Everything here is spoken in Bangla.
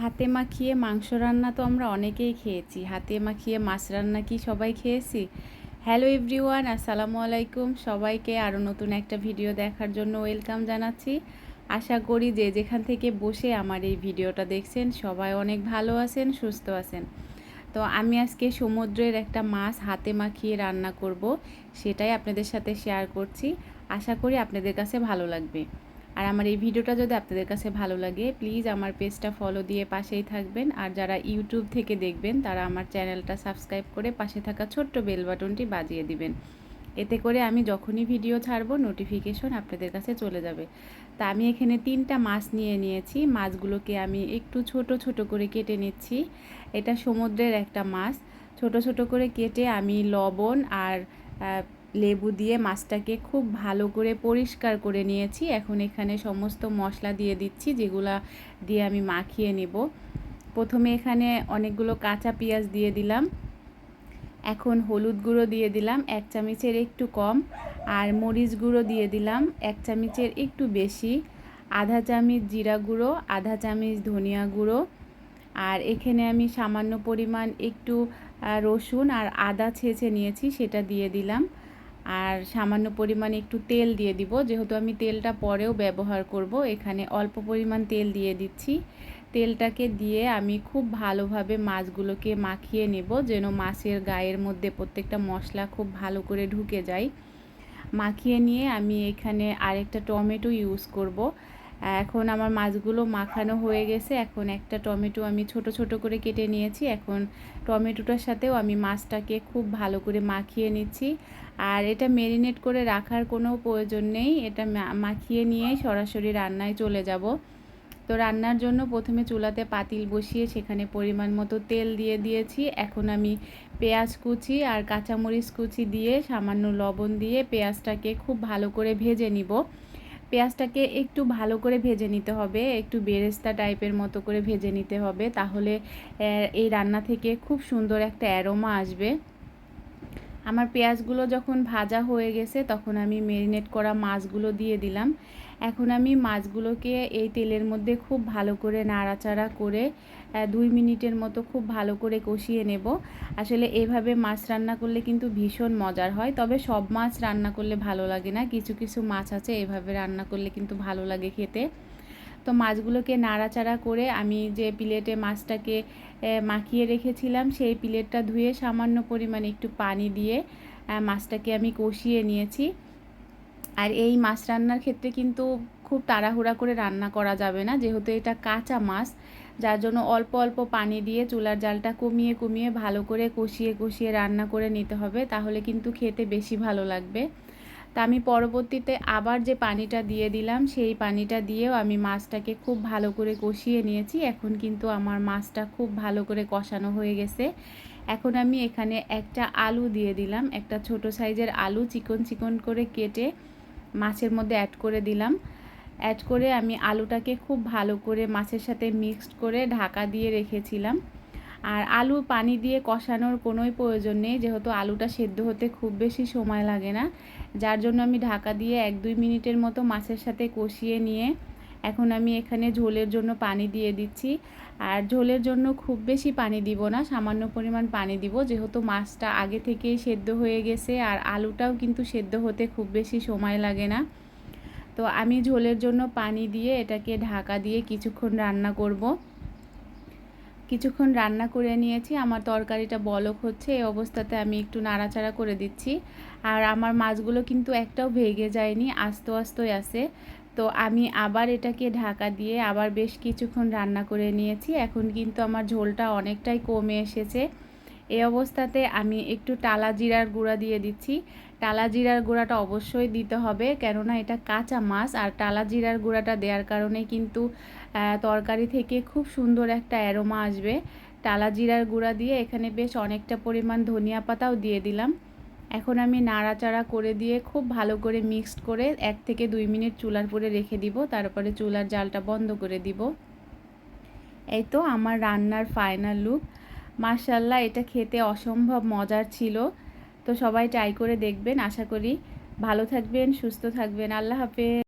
হাতে মাখিয়ে মাংস রান্না তো আমরা অনেকেই খেয়েছি। হাতে মাখিয়ে মাছ রান্না কি সবাই খেয়েছি? হ্যালো এভরিওয়ান আসসালামু আলাইকুম। সবাইকে আরও নতুন একটা ভিডিও দেখার জন্য ওয়েলকাম জানাচ্ছি। আশা করি যে যেখান থেকে বসে আমার এই ভিডিওটা দেখছেন, সবাই অনেক ভালো আছেন, সুস্থ আছেন। তো আমি আজকে সমুদ্রের একটা মাছ হাতে মাখিয়ে রান্না করব, সেটাই আপনাদের সাথে শেয়ার করছি। আশা করি আপনাদের কাছে ভালো লাগবে। আর আমার এই ভিডিওটা যদি আপনাদের কাছে ভালো লাগে প্লিজ আমার পেজটা ফলো দিয়ে পাশেই থাকবেন। আর যারা ইউটিউব থেকে দেখবেন, তারা আমার চ্যানেলটা সাবস্ক্রাইব করে পাশে থাকা ছোট্ট বেল বাটনটি বাজিয়ে দিবেন। এতে করে আমি যখনই ভিডিও ছাড়বো নোটিফিকেশন আপনাদের কাছে চলে যাবে। তা আমি এখানে তিনটা মাছ নিয়ে নিয়েছি। মাছগুলোকে আমি একটু ছোট ছোট করে কেটে নিচ্ছি। এটা সমুদ্রের একটা মাছ। ছোট ছোট করে কেটে আমি লবণ আর লেবু দিয়ে মাছটাকে খুব ভালো করে পরিষ্কার করে নিয়েছি। এখন এখানে সমস্ত মশলা দিয়ে দিচ্ছি, যেগুলা দিয়ে আমি মাখিয়ে নেব। প্রথমে এখানে অনেকগুলো কাঁচা পেঁয়াজ দিয়ে দিলাম। এখন হলুদ গুঁড়ো দিয়ে দিলাম, এক চামচের একটু কম। আর মরিচ গুঁড়ো দিয়ে দিলাম, এক চামচের একটু বেশি। আধা চামচ জিরা গুঁড়ো, আধা চামচ ধনিয়া গুঁড়ো। আর এখানে আমি সামান্য পরিমাণ একটু রসুন আর আদা ছেঁচে নিয়েছি, সেটা দিয়ে দিলাম। আর সামান্য পরিমাণে একটু তেল দিয়ে দিব। যেহেতু আমি তেলটা পরেও ব্যবহার করব, এখানে অল্প পরিমাণ তেল দিয়ে দিচ্ছি। তেলটাকে দিয়ে আমি খুব ভালোভাবে মাছগুলোকে মাখিয়ে নেব, যেন মাছের গায়ের মধ্যে প্রত্যেকটা মশলা খুব ভালো করে ঢুকে যায়। মাখিয়ে নিয়ে আমি এখানে আরেকটা টমেটো ইউজ করব। এখন আমার মাছগুলো মাখানো হয়ে গেছে। এখন একটা টমেটো আমি ছোট ছোট করে কেটে নিয়েছি। এখন টমেটোটার সাথেও আমি মাছটাকে খুব ভালো করে মাখিয়ে নিচ্ছি। আর এটা মেরিনেট করে রাখার কোনো প্রয়োজন নেই। এটা মাখিয়ে নিয়ে সরাসরি রান্নায় চলে যাব। তো রান্নার জন্য প্রথমে চুলাতে পাতিল বসিয়ে সেখানে পরিমাণ মতো তেল দিয়ে দিয়েছি। এখন আমি পেঁয়াজ কুচি আর কাঁচামরিচ কুচি দিয়ে সামান্য লবণ দিয়ে পেঁয়াজটাকে খুব ভালো করে ভেজে নিব। পেঁয়াজটাকে একটু ভালো করে ভেজে নিতে হবে, একটু বেরেস্তা টাইপের মতো করে ভেজে নিতে হবে, তাহলে এই রান্না থেকে খুব সুন্দর একটা অ্যারোমা আসবে। আমার পেঁয়াজগুলো যখন ভাজা হয়ে গেছে, তখন আমি মেরিনেট করা মাছগুলো দিয়ে দিলাম। এখন আমি মাছগুলোকে এই তেলের মধ্যে খুব ভালো করে নাড়াচাড়া করে দুই মিনিটের মতো খুব ভালো করে কষিয়ে নেব। আসলে এভাবে মাছ রান্না করলে কিন্তু ভীষণ মজার হয়, তবে সব মাছ রান্না করলে ভালো লাগে না। কিছু কিছু মাছ আছে, এভাবে রান্না করলে কিন্তু ভালো লাগে খেতে। তো মাছগুলোকে নাড়াচাড়া করে আমি যে প্লেটে মাছটাকে মাখিয়ে রেখেছিলাম, সেই প্লেটটা ধুয়ে সামান্য পরিমাণে একটু পানি দিয়ে মাছটাকে আমি কষিয়ে নিয়েছি। আর এই মাছ রান্নার ক্ষেত্রে কিন্তু খুব তাড়াহুড়া করে রান্না করা যাবে না, যেহেতু এটা কাঁচা মাছ, যার জন্য অল্প অল্প পানি দিয়ে চুলার জালটা কমিয়ে কমিয়ে ভালো করে কষিয়ে কষিয়ে রান্না করে নিতে হবে, তাহলে কিন্তু খেতে বেশি ভালো লাগবে। তা আমি পরবর্তীতে আবার যে পানিটা দিয়ে দিলাম, সেই পানিটা দিয়েও আমি মাছটাকে খুব ভালো করে কষিয়ে নিয়েছি। এখন কিন্তু আমার মাছটা খুব ভালো করে কষানো হয়ে গেছে। এখন আমি এখানে একটা আলু দিয়ে দিলাম। একটা ছোট সাইজের আলু চিকন চিকন করে কেটে মাছের মধ্যে অ্যাড করে দিলাম। অ্যাড করে আমি আলুটাকে খুব ভালো করে মাছের সাথে মিক্সড করে ঢাকা দিয়ে রেখেছিলাম। আর আলু পানি দিয়ে কষানোর কোনোই প্রয়োজন নেই, যেহেতু আলুটা সেদ্ধ হতে খুব বেশি সময় লাগে না। যার জন্য আমি ঢাকা দিয়ে এক দুই মিনিটের মতো মাছের সাথে কষিয়ে নিয়ে এখন আমি এখানে ঝোলের জন্য পানি দিয়ে দিচ্ছি। আর ঝোলের জন্য খুব বেশি পানি দিব না, সামান্য পরিমাণ পানি দিব, যেহেতু মাছটা আগে থেকেই সেদ্ধ হয়ে গেছে আর আলুটাও কিন্তু সেদ্ধ হতে খুব বেশি সময় লাগে না। তো আমি ঝোলের জন্য পানি দিয়ে এটাকে ঢাকা দিয়ে কিছুক্ষণ রান্না করব। কিছুক্ষণ রান্না করে নিয়েছি। আমার তরকারিটা বলক হচ্ছে, এই অবস্থাতে আমি একটু নাড়াচাড়া করে দিচ্ছি। আর আমার মাছগুলো কিন্তু একটাও ভেগে যায়নি, আস্ত আস্তই আছে। তো আমি আবার এটাকে ঢাকা দিয়ে আবার বেশ কিছুক্ষণ রান্না করে নিয়েছি। এখন কিন্তু আমার ঝোলটা অনেকটাই কমে এসেছে। এই অবস্থাতে আমি একটু টালা জিরার গুঁড়া দিয়ে দিচ্ছি। টালা জিরার গুঁড়াটা অবশ্যই দিতে হবে, কেননা এটা কাঁচা মাছ আর টালা জিরার গুঁড়াটা দেওয়ার কারণে কিন্তু তরকারি থেকে খুব সুন্দর একটা অ্যারোমা আসবে। টালা জিরার গুঁড়া দিয়ে এখানে বেশ অনেকটা পরিমাণ ধনিয়া পাতাও দিয়ে দিলাম। এখন আমি নাড়াচাড়া করে দিয়ে খুব ভালো করে মিক্সড করে এক থেকে দুই মিনিট চুলার পরে রেখে দিব, তারপরে চুলার জালটা বন্ধ করে দিব। এই তো আমার রান্নার ফাইনাল লুক। মার্শাল্লাহ এটা খেতে অসম্ভব মজার ছিল। তো সবাই ট্রাই করে দেখবেন, আশা করি ভালো থাকবেন, সুস্থ থাকবেন। আল্লাহ হাফেজ।